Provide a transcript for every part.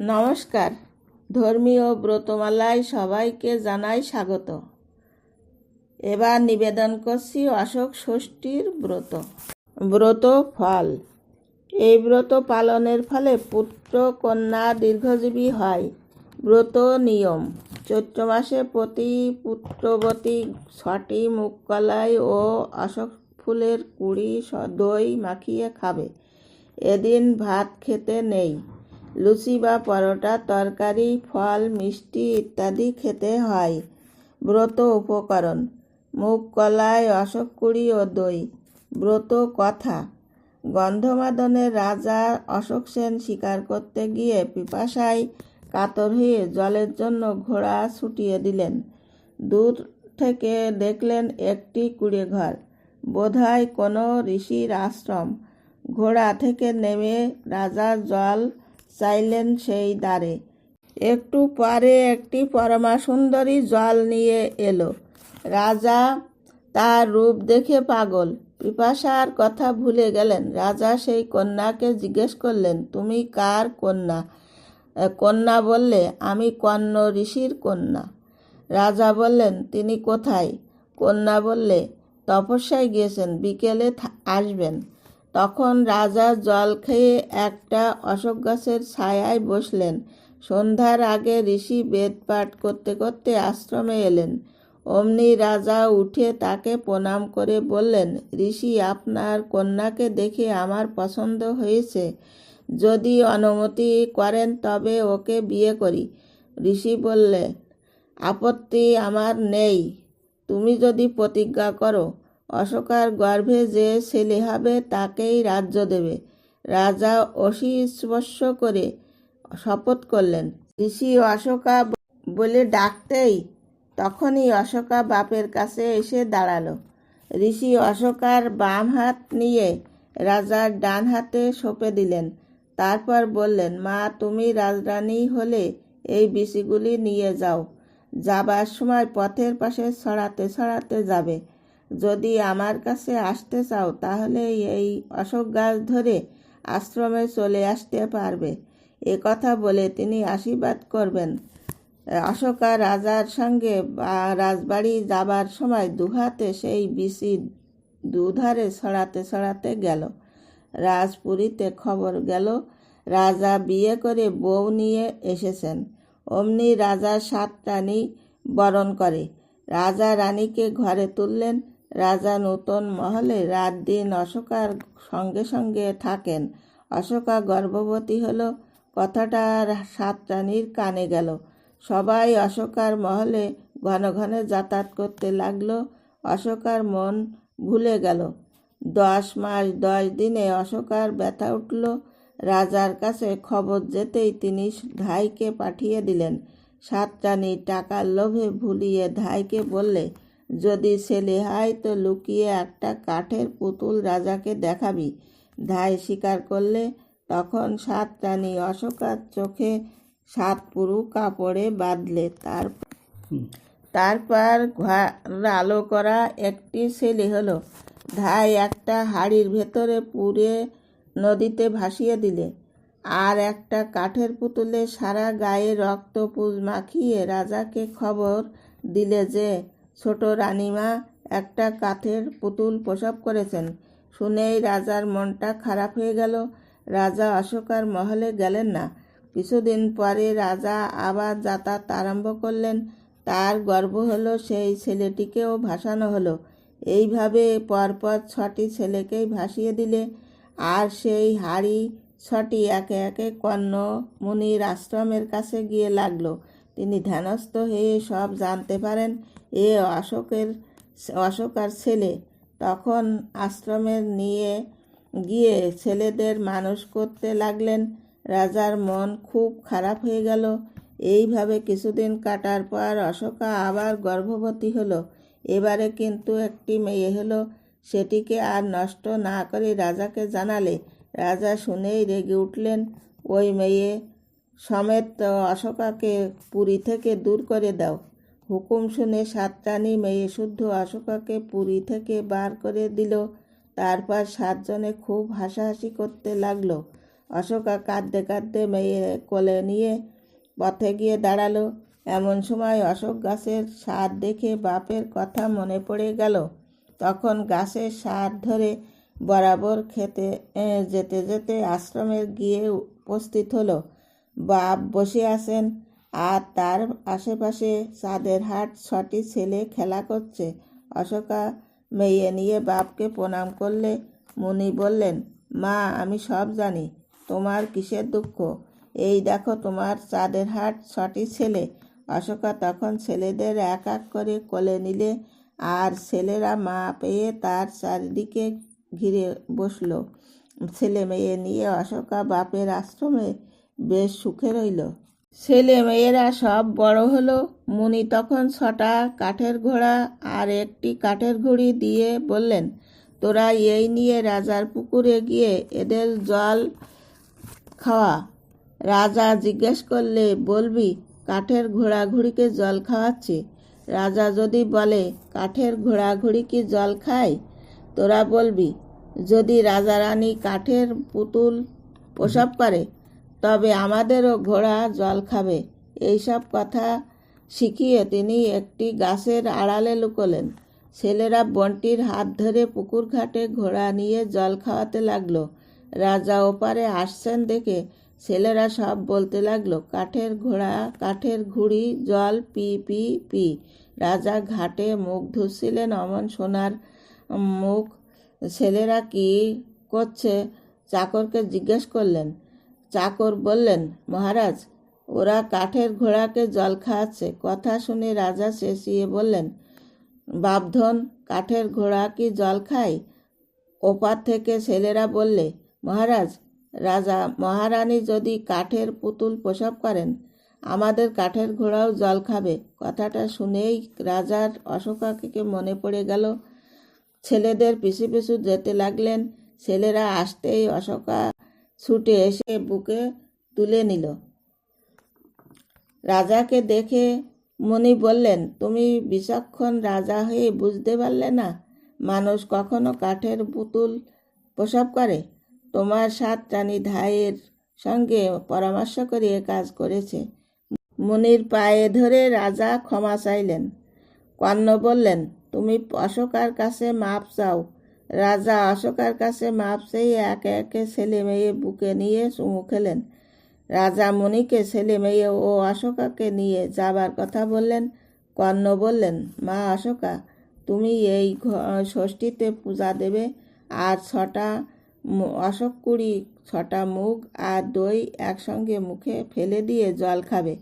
নমস্কার। ধর্মীয় ব্রতমালায় সবাইকে জানাই স্বাগত। এবার নিবেদন করছি অশোক ষষ্ঠীর ব্রত। ব্রত ফল। এই ব্রত পালনের ফলে পুত্র কন্যা দীর্ঘজীবী হয়। ব্রত নিয়ম। চৈত্র মাসে প্রতি পুত্রবতী ছটি মুখকলাই ও অশোক ফুলের কুড়ি দই মাখিয়ে খাবে। এদিন ভাত খেতে নেই। লুচি বা পরোটা, তরকারি, ফল, মিষ্টি ইত্যাদি খেতে হয়। ব্রত উপকরণ, মুগ, কলাই, অশোক কুড়ি ও দই। ব্রত কথা গন্ধমাদনের রাজা অশোক সেন শিকার করতে গিয়ে পিপাসায় কাতর হয়ে জলের জন্য ঘোড়া ছুটিয়ে দিলেন। দূর থেকে দেখলেন একটি কুড়ে ঘর বোধহয় কোনো ঋষির আশ্রম। ঘোড়া থেকে নেমে রাজা জল চাইলেন সেই দ্বারে। একটু পরে একটি পরমা সুন্দরী জল নিয়ে এলো। রাজা তার রূপ দেখে পাগল। পিপাসার কথা ভুলে গেলেন। রাজা সেই কন্যাকে জিজ্ঞেস করলেন, তুমি কার কন্যা? কন্যা বললে আমি কর্ণ ঋষির কন্যা। রাজা বললেন, তিনি কোথায়? কন্যা বললে তপস্যায় গিয়েছেন। বিকেলে আসবেন। তখন রাজা জল খেয়ে একটা অশোক গাছের ছায়ায় বসলেন। সন্ধ্যার আগে ঋষি বেদ পাঠ করতে করতে আশ্রমে এলেন। অমনি রাজা উঠে তাকে প্রণাম করে বললেন, ঋষি, আপনার কন্যাকে দেখে আমার পছন্দ হয়েছে। যদি অনুমতি করেন তবে ওকে বিয়ে করি। ঋষি বললে, আপত্তি আমার নেই। তুমি যদি প্রতিজ্ঞা করো অশোকার গর্ভে যে ছেলে হবে তাকেই রাজ্য দেবে। রাজা অসি স্পর্শ করে শপথ করলেন। ঋষি অশোকা বলে ডাকতেই তখনই অশোকা বাপের কাছে এসে দাঁড়াল। ঋষি অশোকার বাম হাত নিয়ে রাজার ডান হাতে সঁপে দিলেন। তারপর বললেন, মা, তুমি রাজরানী হলে এই বিচিগুলি নিয়ে যাও। যাবার সময় পথের পাশে ছড়াতে ছড়াতে যাবে। যদি আমার কাছে আসতে চাও, তাহলে এই অশোক গাছ ধরে আশ্রমে চলে আসতে পারবে। এ কথা বলে তিনি আশীর্বাদ করবেন। অশোকা রাজার সঙ্গে রাজবাড়ি যাবার সময় দুহাতে সেই বিচি দুধারে ছড়াতে ছড়াতে গেল। রাজপুরীতে খবর গেল, রাজা বিয়ে করে বউ নিয়ে এসেছেন। অমনি রাজা সাত রানী বরণ করে। রাজা রানীকে ঘরে তুললেন রাজা নূতন মহলে রাত দিন অশোকার সঙ্গে সঙ্গে থাকেন। অশোকা গর্ভবতী হলো কথাটা সাত রানীর কানে গেল। সবাই অশোকার মহলে ঘন ঘন যাতায়াত করতে লাগল। অশোকার মন ভুলে গেল। দশ মাস, দশ দিনে অশোকার ব্যথা উঠল। রাজার কাছে খবর যেতেই তিনি ধাইকে পাঠিয়ে দিলেন। সাত রানী টাকার লোভে ভুলিয়ে ধাইকে বললে যদি ছেলে হয় তো লুকিয়ে একটা কাঠের পুতুল রাজাকে দেখাবি। ধায় স্বীকার করলে তখন সাত রানী অশোকার চোখে সাত পুরু কাপড়ে বাঁধলে। তার তারপর ঘর আলো করা একটি ছেলে হলো। ধায় একটা হাড়ির ভেতরে পুড়ে নদীতে ভাসিয়ে দিলে। আর একটা কাঠের পুতুলে সারা গায়ে রক্ত পুজ মাখিয়ে রাজাকে খবর দিলে যে ছোট রানীমা একটা কাঠের পুতুল প্রসব করেছেন। শুনেই রাজার মনটা খারাপ হয়ে গেল। রাজা অশোকার মহলে গেলেন না। কিছুদিন পরে রাজা আবার যাতায়াত আরম্ভ করলেন। তার গর্ব হলো, সেই ছেলেটিকেও ভাসানো হলো। এইভাবে পরপর ছটি ছেলেকেই ভাসিয়ে দিলে। আর সেই হাড়ি ছটি একে একে কর্ণ, মুনির আশ্রমের কাছে গিয়ে লাগল। তিনি ধ্যানস্থ হয়ে সব জানতে পারেন। এ অশোকের অশোকার ছেলে। তখন আশ্রমের নিয়ে গিয়ে ছেলেদের মানুষ করতে লাগলেন। রাজার মন খুব খারাপ হয়ে গেল। এইভাবে কিছুদিন কাটার পর অশোকা আবার গর্ভবতী হলো। এবারে কিন্তু একটি মেয়ে হলো। সেটিকে আর নষ্ট না করে রাজাকে জানালে। রাজা শুনেই রেগে উঠলেন। ওই মেয়ে সমেত অশোকাকে পুরী থেকে দূর করে দাও। হুকুম শুনে সাতটানি মেয়ে শুদ্ধ অশোকাকে পুরী থেকে বার করে দিল। তারপর সাতজনে খুব হাসাহাসি করতে লাগল। অশোকা কাঁদতে কাঁদতে মেয়ে কোলে নিয়ে পথে গিয়ে দাঁড়াল। এমন সময় অশোক গাছের সার দেখে বাপের কথা মনে পড়ে গেল। তখন গাছের সার ধরে বরাবর খেতে যেতে যেতে আশ্রমে গিয়ে উপস্থিত হলো। বাপ বসে আছেন আর তার আশেপাশে চাঁদের হাট ছটি ছেলে খেলা করছে। অশোকা মেয়ে নিয়ে বাপকে প্রণাম করলে মুনি বললেন, মা, আমি সব জানি। তোমার কিসের দুঃখ? এই দেখো তোমার চাঁদের হাট ছটি ছেলে। অশোকা তখন ছেলেদের এক এক করে কোলে নিলে আর ছেলেরা মা পেয়ে তার চারিদিকে ঘিরে বসল। ছেলে মেয়ে নিয়ে অশোকা বাপের আশ্রমে বেশ সুখে রইল। ছেলে মেয়েরা সব বড় হলো। মুনি তখন ছটা কাঠের ঘোড়া আর একটি কাঠের ঘুড়ি দিয়ে বললেন, তোরা এই নিয়ে রাজার পুকুরে গিয়ে এদের জল খাওয়া। রাজা জিজ্ঞেস করলে, বলবি, কাঠের ঘোড়াঘুড়িকে জল খাওয়াচ্ছি? রাজা যদি বলে, কাঠের ঘোড়াঘুড়ি কি জল খায়? তোরা বলবি, যদি রাজা রানী কাঠের পুতুল প্রসব করে তবে আমাদেরও ঘোড়া জল খাবে। এইসব কথা শিখিয়ে তিনি একটি গাছের আড়ালে লুকোলেন। ছেলেরা বন্টির হাত ধরে পুকুর ঘাটে ঘোড়া নিয়ে জল খাওয়াতে লাগল। রাজা ওপারে আসছেন দেখে ছেলেরা সব বলতে লাগল, কাঠের ঘোড়া, কাঠের ঘুড়ি, জল, পি পি পি। রাজা ঘাটে মুখ ধুচ্ছিলেন অমন সোনার মুখ। ছেলেরা কি করছে? চাকরকে জিজ্ঞেস করলেন। চাকর বললেন, মহারাজ, ওরা কাঠের ঘোড়াকে জল খাওয়াচ্ছে। কথা শুনে রাজা চেঁচিয়ে বললেন, বাপধন, কাঠের ঘোড়া কি জল খায়? ওপার থেকে ছেলেরা বললে, মহারাজ, রাজা মহারানী যদি কাঠের পুতুল প্রসব করেন, আমাদের কাঠের ঘোড়াও জল খাবে। কথাটা শুনেই রাজার অশোকাকে মনে পড়ে গেল। ছেলেদের পিছু পিছু যেতে লাগলেন। ছেলেরা আসতেই অশোকা ছুটে এসে বুকে তুলে নিল। রাজাকে দেখে মুনি বললেন, তুমি বিচক্ষণ রাজা হয়ে বুঝতে পারলে না, মানুষ কখনো কাঠের পুতুল প্রসব করে। তোমার সাত রানী ধাইয়ের সঙ্গে পরামর্শ করিয়ে কাজ করেছে। মুনির পায়ে ধরে রাজা ক্ষমা চাইলেন। কর্ণ বললেন, তুমি অশোকার কাছে মাপ চাও রাজা অশোকার কাছে মাপ চেয়ে একে একে ছেলে মেয়ে বুকে নিয়ে চুমু খেলেন। রাজা মুনিকে ছেলে মেয়ে ও অশোকাকে নিয়ে যাবার কথা বললেন, কর্ণ বললেন, মা অশোকা তুমি এই ষষ্ঠীতে পূজা দেবে আর ছটা অশোক কুড়ি, ছটা মুগ আর দই একসঙ্গে মুখে ফেলে দিয়ে জল খাবে।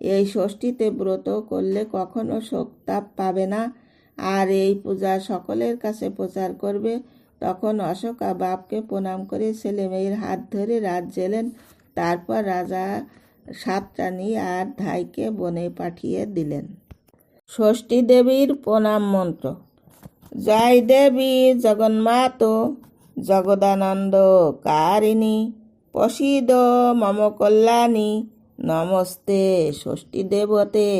এই ষষ্ঠীতে ব্রত করলে কখনো শোকতাপ পাবে না আর এই পূজা সকলের কাছে প্রচার করবে। তখন অশোকা বাপকে প্রণাম করে ছেলে মেয়ের হাত ধরে রাত জেলেন। তারপর রাজা সাতরানী আর ধাইকে বনে পাঠিয়ে দিলেন। ষষ্ঠী দেবীর প্রণাম মন্ত্র। জয় দেবী জগন্মাত, জগদানন্দ কারিণী প্রসিদ মম কল্যাণী। নমস্তে ষষ্ঠী দেবতে।